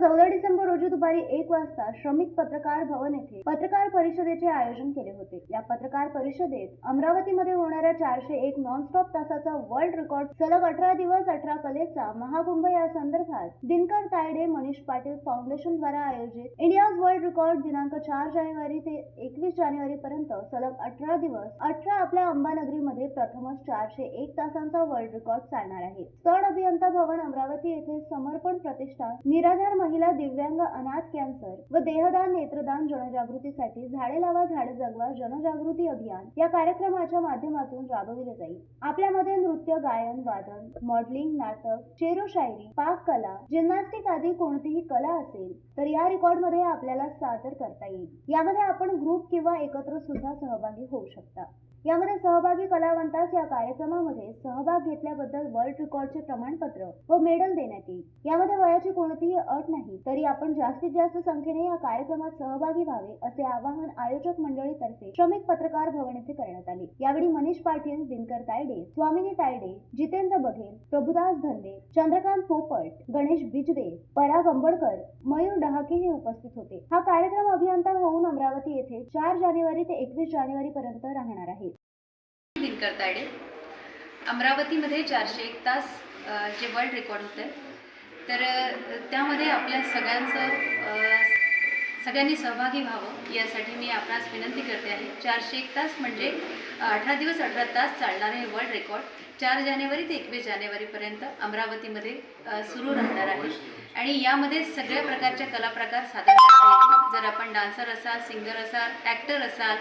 चौदा डिसेंबर रोजी दुपारी एक वाजता श्रमिक पत्रकार भवन येथे पत्रकार परिषदेचे आयोजन केले होते. या पत्रकार परिषदेत अमरावतीमध्ये होणाऱ्या चारशे एक नॉनस्टॉप तासाचा वर्ल्ड रेकॉर्ड सलग अठरा दिवस अठरा कलेचा महाकुंभ या संदर्भात दिनकर तायडे मनीष पाटील फाउंडेशन द्वारा आयोजित इंडियाज वर्ल्ड रेकॉर्ड दिनांक चार जानेवारी ते एकवीस जानेवारी पर्यंत सलग अठरा दिवस अठरा आपल्या अंबानगरीमध्ये प्रथमच चारशे एक तासांचा वर्ल्ड रेकॉर्ड चालणार आहे. स्थळ अभियंता भवन अमरावती येथे समर्पण प्रतिष्ठा निराधार महिला दिव्यांग अनाथ कॅन्सर व देहदान नेत्रदान जनजागृतीसाठी झाडे लावा झाडे जगवा जनजागृती अभियान या कार्यक्रमाच्या माध्यमातून राबविले जाईल. आपल्यामध्ये नृत्य गायन वादन मॉडेलिंग नाटक शेरो शायरी पाक कला जिम्नॅस्टिक आदी कोणतीही कला असेल तर या रेकॉर्डमध्ये आपल्याला सादर करता येईल. यामध्ये आपण ग्रुप किंवा एकत्र सुद्धा सहभागी होऊ शकता. यामध्ये सहभागी कलावंतास या कार्यक्रमामध्ये सहभाग घेतल्याबद्दल वर्ल्ड रेकॉर्डचे प्रमाणपत्र व मेडल देण्यात येईल. यामध्ये वयाची कोणतीही अट नाही तरी आपण जास्तीत जास्त संख्येने या कार्यक्रमात सहभागी व्हावे असे आवाहन आयोजक मंडळीतर्फे श्रमिक पत्रकार भवन येथे करण्यात आले. यावेळी मनीष पाटील दिनकर तायडे स्वामिनी तायडे जितेंद्र बघेल प्रभुदास धंदे चंद्रकांत पोपट गणेश बिजवे पराग अंबडकर मयूर डहाके हे उपस्थित होते. हा कार्यक्रम अभियंता होऊन अमरावती येथे चार जानेवारी ते एकवीस जानेवारी पर्यंत राहणार आहे. दिनकर तायडे अमरावतीमध्ये चारशे एक तास जे वर्ल्ड रेकॉर्ड होतं आहे तर त्यामध्ये आपल्या सगळ्यांचं सगळ्यांनी सहभागी व्हावं यासाठी मी आपणास विनंती करते आहे. चारशे एक तास म्हणजे अठरा दिवस अठरा तास चालणारे हे वर्ल्ड रेकॉर्ड चार जानेवारी ते एकवीस जानेवारीपर्यंत अमरावतीमध्ये सुरू राहणार आहे. आणि यामध्ये सगळ्या प्रकारच्या कलाप्रकार सादर करता येतील. जर आपण डान्सर असाल सिंगर असाल ॲक्टर असाल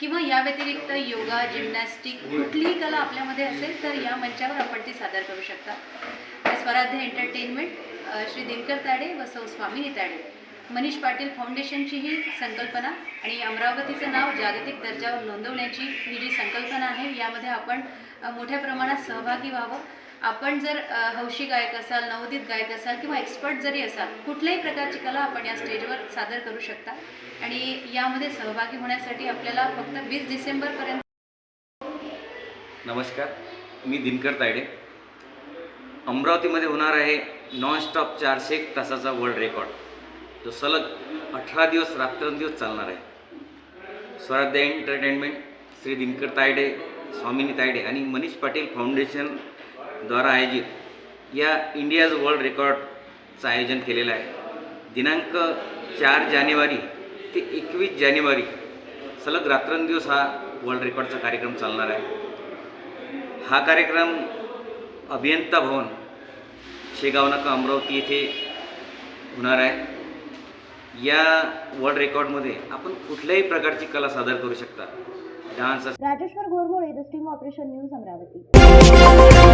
किंवा या व्यतिरिक्त योगा जिम्नॅस्टिक कुठलीही कला आपल्यामध्ये असेल तर या मंचावर आपण ती सादर करू शकता. स्वराध्य एंटरटेनमेंट श्री दिनकर ताडे व सौ स्वामिनी ताडे. मनीष पाटील फाउंडेशनची ही संकल्पना आणि अमरावतीचं नाव जागतिक दर्जावर नोंदवण्याची ही जी संकल्पना आहे यामध्ये आपण मोठ्या प्रमाणात सहभागी व्हावं. आपण जर हौशी गायक असाल नवोदित गायक असाल किंवा एक्सपर्ट जरी असाल कुठल्याही प्रकारची कला आपण या स्टेजवर सादर करू शकता. आणि यामध्ये सहभागी होण्यासाठी आपल्याला फक्त वीस डिसेंबरपर्यंत नमस्कार मी दिनकर तायडे. अमरावतीमध्ये होणार आहे नॉनस्टॉप चारशे एक तासाचा वर्ल्ड रेकॉर्ड जो सलग अठरा दिवस रात्रंदिवस चालणार आहे. स्वराध्य एंटरटेनमेंट श्री दिनकर तायडे स्वामिनी तायडे आणि मनीष पाटील द्वारा आयोजित या इंडियाज वर्ल्ड रेकॉर्डचं आयोजन केलेलं आहे. दिनांक चार जानेवारी ते एकवीस जानेवारी सलग रात्रंदिवस हा वर्ल्ड रेकॉर्डचा कार्यक्रम चालणार आहे. हा कार्यक्रम अभियंता भवन शेगाव नाका अमरावती येथे होणार आहे. या वर्ल्ड रेकॉर्डमध्ये आपण कुठल्याही प्रकारची कला सादर करू शकता. Dance Rajeshwar Gormole the sting operation news Amravati.